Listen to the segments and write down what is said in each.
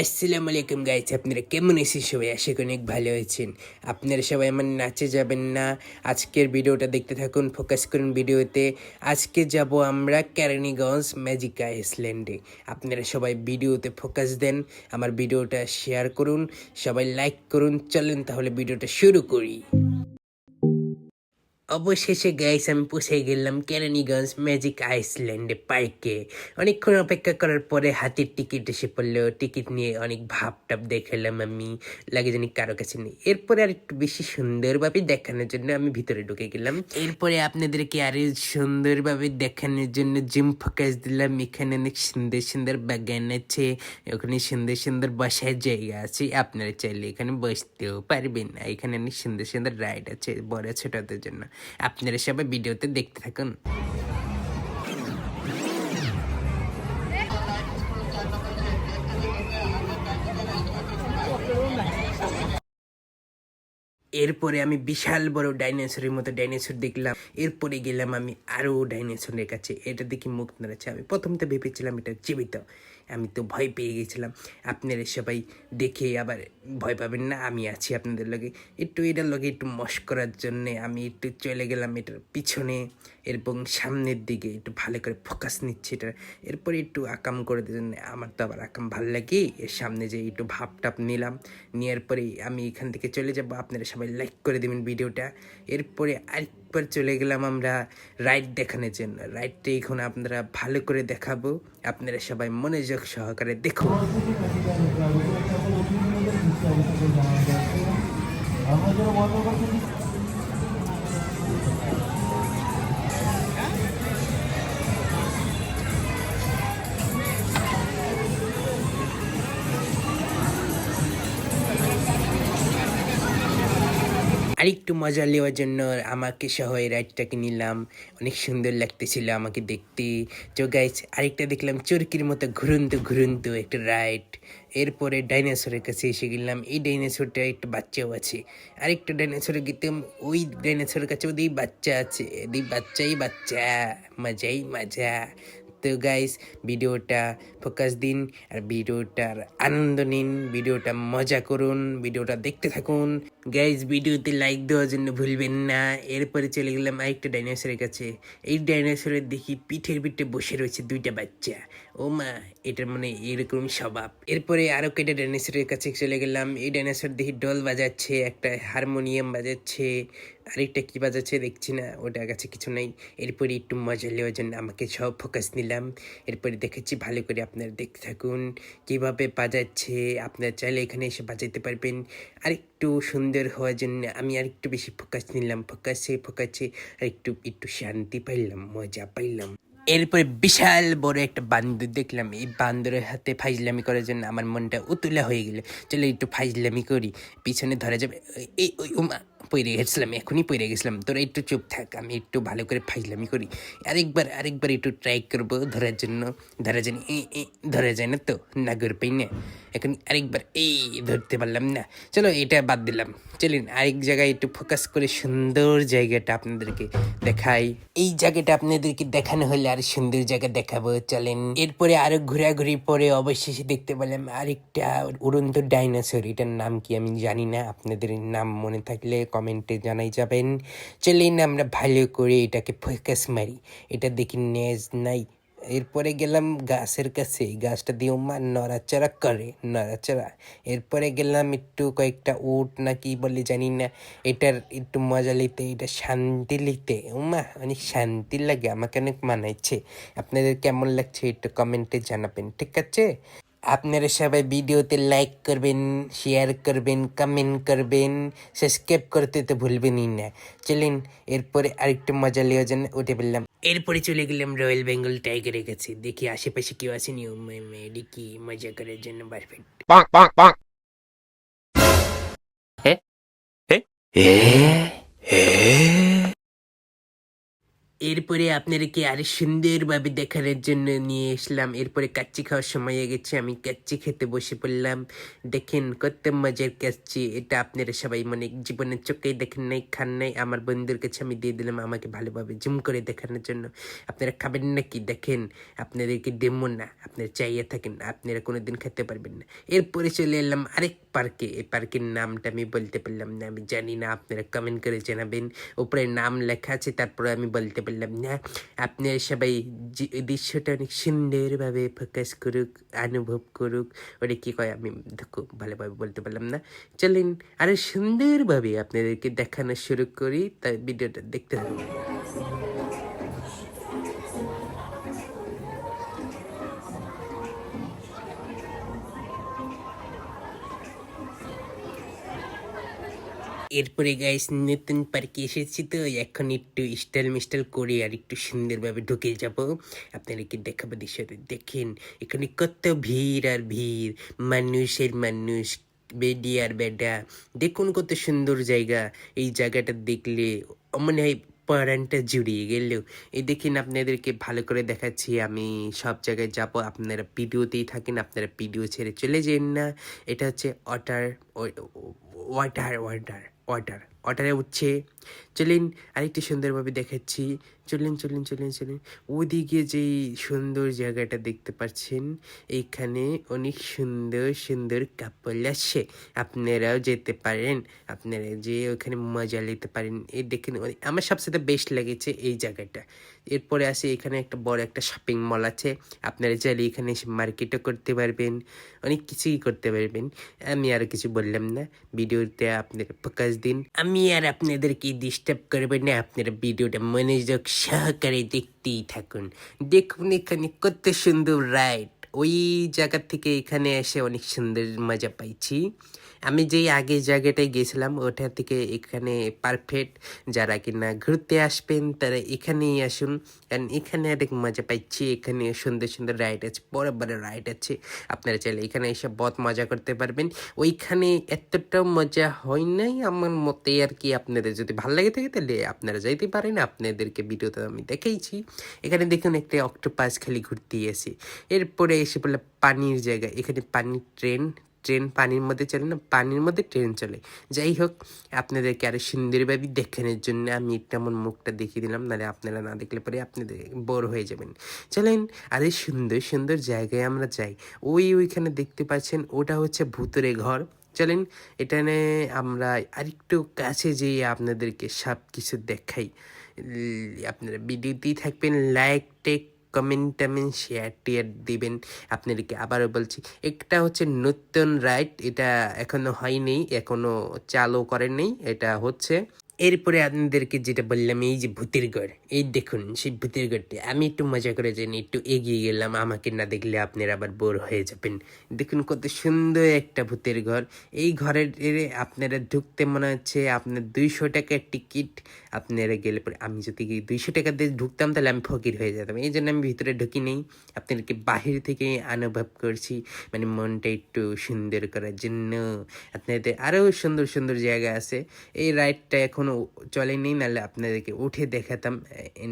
আসসালামু আলাইকুম গাইছে আপনারা কেমন আছেন? সবাই আশা করি অনেক ভালো আছেন। আপনারা সবাই আমার নাচে যাবেন না। আজকের ভিডিওটা দেখতে থাকুন ফোকাস করুন ভিডিওতে। আজকে যাব আমরা ক্যারানিগঞ্জ ম্যাজিক আইসল্যান্ডে আপনারা সবাই ভিডিওতে ফোকাস দেন, আমার ভিডিওটা শেয়ার করুন, সবাই লাইক করুন। চলেন তাহলে ভিডিওটা শুরু করি। অবশেষে গাইস আমি পৌঁছে গেলাম কেরানীগঞ্জ ম্যাজিক আইসল্যান্ডে পার্কে অনেকক্ষণ অপেক্ষা করার পরে হাতের টিকিট এসে পড়ল। টিকিট নিয়ে অনেক ভাব টাপ দেখালাম আমি, লাগে জানি কারও কাছে নেই। এরপরে আর একটু বেশি সুন্দরভাবে দেখানোর জন্য আমি ভিতরে ঢুকে গেলাম। এরপরে আপনাদেরকে আরও সুন্দরভাবে দেখানোর জন্য জিম ফোকাস দিলাম। এখানে অনেক সুন্দর সুন্দর বাগান আছে। ওখানে সুন্দর সুন্দর বসার জায়গা আছে। আপনারা চাইলে এখানে বসতেও পারবেন এখানে অনেক সুন্দর সুন্দর রাইড আছে, বড় ছোটদের জন্য। আপনারা সবাই ভিডিওতে দেখতে থাকুন। এরপরে আমি বিশাল বড় ডাইনোসরের মতো ডাইনোসর দেখলাম। এরপরে গেলাম আমি আরও ডাইনোসরের কাছে। এটা দেখি মুখ নাড়াচ্ছে। আমি প্রথম তো ভেবেছিলাম এটা জীবিত। আমি তো ভয় পেয়ে গেছিলাম। আপনারা সবাই দেখে আবার ভয় পাবেন না, আমি আছি আপনাদের লগে। একটু এটার লগে একটু মশ করার জন্যে আমি একটু চলে গেলাম এটার পিছনে। এবং সামনের দিকে একটু ভালো করে ফোকাস নিচ্ছি এটা। এরপরে একটু আকাম করে জন্য আমার তো আবার আকাম ভালো লাগে। এর সামনে যে একটু ভাব টাপ নিলাম নেওয়ার পরে আমি এখান থেকে চলে যাব। আপনারা সবাই লাইক করে দেবেন ভিডিওটা। এরপরে আরেকবার চলে গেলাম আমরা রাইড দেখানোর জন্য। রাইডটা এখন আপনারা ভালো করে দেখাবো। আপনারা সবাই মনোযোগ সহকারে দেখুন। আরেকটু মজা নেওয়ার জন্য আমাকে সহ এই রাইডটাকে নিলাম। অনেক সুন্দর লাগতেছিল আমাকে দেখতে। তো গাইস আরেকটা দেখলাম চরকির মতো ঘুরন্ত ঘুরন্ত একটা রাইড। এরপরে ডাইনোসরের কাছে এসে গেলাম। এই ডাইনোসরটা একটা বাচ্চাও আছে। আরেকটা ডাইনোসরে গেতাম ওই ডাইনোসরের কাছে ওদের বাচ্চা আছে। এই বাচ্চাই বাচ্চা। মজাই মজা। তো গাইস ভিডিওটা ফোকাস দিন আর ভিডিওটার আনন্দ নিন, ভিডিওটা মজা করুন, ভিডিওটা দেখতে থাকুন। গাইস ভিডিওতে লাইক দেওয়ার জন্য ভুলবেন না। এরপরে চলে গেলাম আরেকটা ডাইনোসরের কাছে। এই ডাইনোসরের দেখি পিঠের পিঠে বসে রয়েছে দুইটা বাচ্চা। ও মা এটার মানে এরকম স্বভাব। এরপরে আরও কেটে ডাইনোসরের কাছে চলে গেলাম। এই ডাইনোসর দেখি ডল বাজাচ্ছে, একটা হারমোনিয়াম বাজাচ্ছে, আরেকটা কি বাজাচ্ছে দেখছি না, ওটার কাছে কিছু নাই। এরপরে একটু মজা নেওয়ার জন্য আমাকে সব ফোকাস নিলাম। এরপরে দেখেছি ভালো করে আপনারা দেখতে থাকুন, কীভাবে বাজাচ্ছে, আপনারা চাইলে এখানে এসে বাজাইতে পারবেন। আরেকটু সুন্দর হওয়ার জন্য আমি আরেকটু বেশি ফোকাস নিলাম। ফোকাসে ফোকাসে আরেকটু, একটু শান্তি পাইলাম, মজা পাইলাম। এরপরে বিশাল বড় একটা বান্দর দেখলাম। এই বান্দরের হাতে ফাইজলামি করার জন্য আমার মনটা উতুলা হয়ে গেল। চলে একটু ফাইজলামি করি, পিছনে ধরা যাবে। এই ওই, উমা। পড়ে গেছিলাম, এখনই পড়ে গেছিলাম। তোরা একটু চুপ থাক, আমি একটু ভালো করে ফাইজলামি করি। আরেকবার আরেকবার একটু ট্রাই করব ধরার জন্য। ধরা জন্য, এ এ, ধরা যায় না তো, নাগর পাই না। এখন আরেকবার, এই, ধরতে পারলাম না। চলো, এটা বাদ দিলাম। চলুন, আরেক জায়গায় একটু ফোকাস করে সুন্দর জায়গাটা আপনাদেরকে দেখাই। এই জায়গাটা আপনাদেরকে দেখানো হলে আর সুন্দর জায়গা দেখাবো। চলেন, এরপরে আরও ঘোরাঘুরি পরে অবশেষে দেখতে পেলাম আরেকটা উড়ন্ত ডাইনোসর এটার নাম কি আমি জানি না। আপনাদের নাম মনে থাকলে কমেন্টে জানাই যাবেন। চলেন আমরা ভালো করে এটাকে ফোকাস মারি। এটা দেখি নেজ নাই। এরপরে গেলাম গাছের কাছে। গাছটা দিয়ে মা নড়াচড়া করে, নড়াচড়া। এরপরে গেলাম একটু কয়েকটা উট না কি বলে জানি না। এটার একটু মজা নিতে, এটা শান্তি নিতে। উমা, অনেক শান্তি লাগে, আমাকে অনেক মানাইছে। আপনাদের কেমন লাগছে একটু কমেন্টে জানাবেন, ঠিক আছে? আপনারা সবাই ভিডিওতে লাইক করবেন শেয়ার করবেন কমেন্ট করবেন সাবস্ক্রাইব করতে তো ভুলবেনই না। চলেন এরপরে আরেকটু মজা নেওয়ার জন্য উঠে পড়লাম। এরপরে চলে গেলাম রয়্যাল বেঙ্গল টাইগারের কাছে। দেখি আশেপাশে কেউ আসেনি ও মেডিকি মজা করার জন্য পারফেক্ট bonk, bonk, bonk. এরপরে আপনাদেরকে আরও সুন্দরভাবে দেখানোর জন্য নিয়ে এসলাম এরপরে কাচ্চি খাওয়ার সময় হয়ে গেছে, আমি কাচ্চি খেতে বসে পড়লাম। দেখেন কত মজার কাচ্চি, এটা আপনারা সবাই মানে জীবনের চোখেই দেখেন নাই, খান নাই। আমার বন্ধুর কাছে আমি দিয়ে দিলাম আমাকে ভালোভাবে জুম করে দেখানোর জন্য। আপনারা খাবেন নাকি? দেখেন, আপনাদেরকে দেবো না, আপনারা চাইয়ে থাকেন আপনারা কোনোদিন খেতে পারবেন না। এরপরে চলে এলাম আরেক পার্কে, এই পার্কের নামটা আমি বলতে পারলাম না, আমি জানি না, আপনারা কমেন্ট করে জানাবেন। উপরে নাম লেখা আছে, তারপরে আমি বলতে পারলাম না আপনারা সবাই দৃশ্যটা অনেক সুন্দরভাবে ফোকাস করুক অনুভব করুক ওটা কী কয় আমি দেখো ভালোভাবে বলতে পারলাম না চলেন আরও সুন্দরভাবে আপনাদেরকে দেখানো শুরু করি তাই ভিডিওটা দেখতে থাকুন এরপরে গাইস নতুন পার্কে এসেছি তো, এখন একটু স্টাইল মিস্টাইল করে আর একটু সুন্দরভাবে ঢুকে যাব। আপনাদেরকে দেখাবো দৃশ্যটা দেখেন, এখানে কত ভিড় আর ভিড়। মানুষের মানুষ, বেডি আর বেডা, দেখুন কত সুন্দর জায়গা। এই জায়গাটা দেখলে মনে হয় পরানটা জুড়িয়ে গেল। এই দেখেন আপনাদেরকে ভালো করে দেখাচ্ছি, আমি সব জায়গায় যাব। আপনারা ভিডিওতেই থাকেন, আপনারা ভিডিও ছেড়ে চলে যান না। এটা হচ্ছে ওয়াটার ওয়াটার ওয়াটার ওয়াটার ওয়াটারে উঠছে। চলেন, আরেকটু সুন্দরভাবে দেখাচ্ছি। চলেন চলেন চলেন চলেন। ওদিকে যেই সুন্দর জায়গাটা দেখতে পাচ্ছেন, এইখানে অনেক সুন্দর সুন্দর কাপল আসছে। আপনারাও যেতে পারেন, আপনারা যে ওখানে মজা নিতে পারেন। এই দেখেন অনেক- আমার সবচেয়ে বেস্ট লেগেছে এই জায়গাটা। এরপরে আসে এখানে একটা বড় একটা শপিং মল আছে। আপনারা চাইলে এখানে এসে মার্কেটও করতে পারবেন, অনেক কিছুই করতে পারবেন। আমি আর কিছু বললাম না। ভিডিওতে আপনারা ফোকাস দিন। আমি আর আপনাদেরকে ডিস্টার্ব করব না, আপনারা ভিডিওটা মনোযোগ সহকারে দেখতেই থাকুন। দেখুন এখানে কত সুন্দর রাইড ওই জায়গা থেকে এখানে এসে অনেক সুন্দর মজা পাইছি। আমি যেই আগে জায়গাটায় গেছিলাম, ওটা থেকে এখানে পারফেক্ট যারা কিনা ঘুরতে আসবেন, তারা এখানেই আসুন। কারণ এখানে অনেক মজা পাইছি, এখানে সুন্দর সুন্দর রাইড আছে, বড় বড় রাইড আছে। আপনারা চাইলে এখানে এসে বহুত মজা করতে পারবেন। ওইখানে এতটাও মজা হয় নাই আমার মতে আর কি, আপনাদের যদি ভালো লাগে থাকে তাহলে আপনারা যাইতে পারেন, আপনাদেরকে ভিডিওতে আমি দেখেইছি। এখানে দেখুন একটা অক্টোপাস খালি ঘুরতে আসে এরপরে এসে বলে পানির জায়গা, এখানে পানির ট্রেন ট্রেন পানির মধ্যে চলে না, পানির মধ্যে ট্রেন চলে। যাই হোক, আপনাদেরকে আরও সুন্দরভাবে দেখানোর জন্য আমি আমার মুখটা দেখিয়ে দিলাম, নাহলে আপনারা না দেখলে পরে আপনাদের বোর হয়ে যাবেন। চলেন, আরে সুন্দর সুন্দর জায়গায় আমরা যাই। ওই ওইখানে দেখতে পাচ্ছেন, ওটা হচ্ছে ভূতরে ঘর। চলেন এখানে আমরা আরেকটু কাছে যেয়ে আপনাদেরকে সব কিছু দেখাই। আপনারা ভিডিওতেই থাকবেন, লাইক, টেক কমেন্ট টামেন্ট শেয়ার টেয়ার দিবেন। আপনাদেরকে আবারও বলছি, একটা হচ্ছে নতুন রাইড এটা এখনও হয়নি, এখনও চালু করেন এটা হচ্ছে। এরপরে আপনাদেরকে যেটা বললাম, এই যে ভূতের ঘর এই দেখুন, সেই ভূতের ঘরটি আমি একটু মজা করে জানি, একটু এগিয়ে গেলাম, আমাকে না দেখলে আপনারা আবার বোর হয়ে যাবেন। দেখুন কত সুন্দর একটা ভূতের ঘর এই ঘরের আপনারা ঢুকতে মনে হচ্ছে আপনার দুইশো টাকার টিকিট আপনারা গেলে পরে আমি যদি দুইশো টাকা দিয়ে ঢুকতাম, তাহলে আমি ফকির হয়ে যেতাম। এই জন্য আমি ভিতরে ঢুকি নেই। আপনাদেরকে বাহির থেকে অনুভব করছি মানে মনটা একটু সুন্দর করার জন্য। আপনাদের আরও সুন্দর সুন্দর জায়গা আছে। এই রাইডটা এখনও চলেনি নাহলে আপনাদেরকে উঠে দেখাতাম।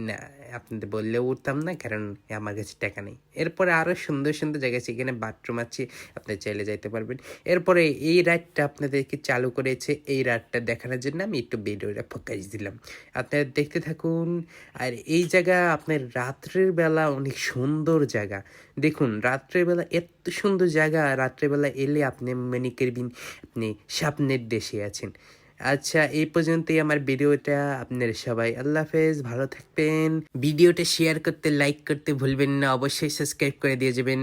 না, আপনাদের বললেও উঠতাম না, কারণ আমার কাছে টাকা নেই। এরপরে আরও সুন্দর সুন্দর জায়গা আছে, এখানে বাথরুম আছে, আপনি চাইলে যাইতে পারবেন। এরপরে এই রাইডটা আপনাদেরকে চালু করেছে, এই রাইডটা দেখানোর জন্য আমি একটু ভিডিওটা ফোকাস দিলাম। আপনারা দেখতে থাকুন। আর এই জায়গা আপনার রাত্রের বেলা অনেক সুন্দর জায়গা। দেখুন, রাত্রের বেলা এত সুন্দর জায়গা, রাত্রের বেলা এলে আপনি মনে করবেন আপনি স্বপ্নের দেশে আছেন। আচ্ছা এই পর্যন্তই আমার ভিডিওটা। আপনারা সবাই আল্লাহ হাফেজ, ভালো থাকবেন। ভিডিওটা শেয়ার করতে লাইক করতে ভুলবেন না। অবশ্যই সাবস্ক্রাইব করে দিয়ে যাবেন।